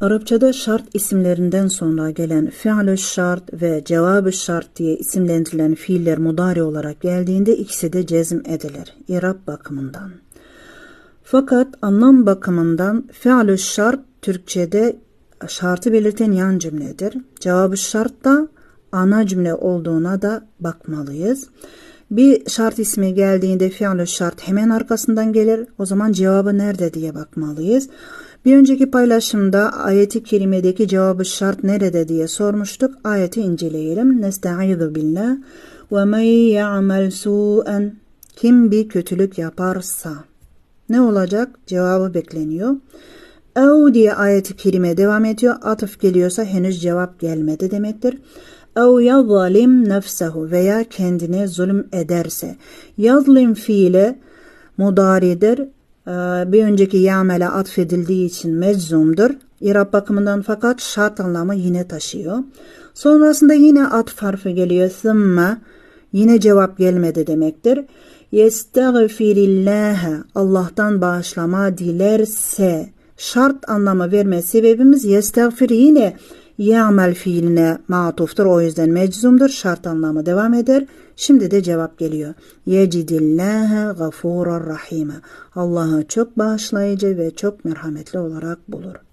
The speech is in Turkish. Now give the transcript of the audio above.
Arapçada şart isimlerinden sonra gelen fi'lü şart ve cevabı şart diye isimlendirilen fiiller mudari olarak geldiğinde ikisi de cezm edilir. İrab bakımından. Fakat anlam bakımından fi'lü şart Türkçe'de şartı belirten yan cümledir. Cevabı şart da ana cümle olduğuna da bakmalıyız. Bir şart ismi geldiğinde fi'lü şart hemen arkasından gelir. O zaman cevabı nerede diye bakmalıyız. Bir önceki paylaşımda ayeti kerimedeki cevabı şart nerede diye sormuştuk. Ayeti inceleyelim. Nestaizu billah. Ve men ya'mel su'en. Kim bir kötülük yaparsa. Ne olacak? Cevabı bekleniyor. Ev diye ayeti kerime devam ediyor. Atıf geliyorsa henüz cevap gelmedi demektir. Ev yazlim nefsehu veya kendine zulüm ederse. Yazlim fiili mudaridir. Ee, bir önceki yamele atfedildiği için meczumdur. İrab bakımından fakat şart anlamı yine taşıyor. Sonrasında yine atf harfi geliyor. Thumma yine cevap gelmedi demektir. Yestağfirillâhe Allah'tan bağışlama dilerse şart anlamı verme sebebimiz yestağfir yine ya'mel fiiline matuftur. O yüzden meczumdur. Şart anlamı devam eder. Şimdi de cevap geliyor. Yecidillâhe gafûrar rahîme. Allah'ı çok bağışlayıcı ve çok merhametli olarak bulur.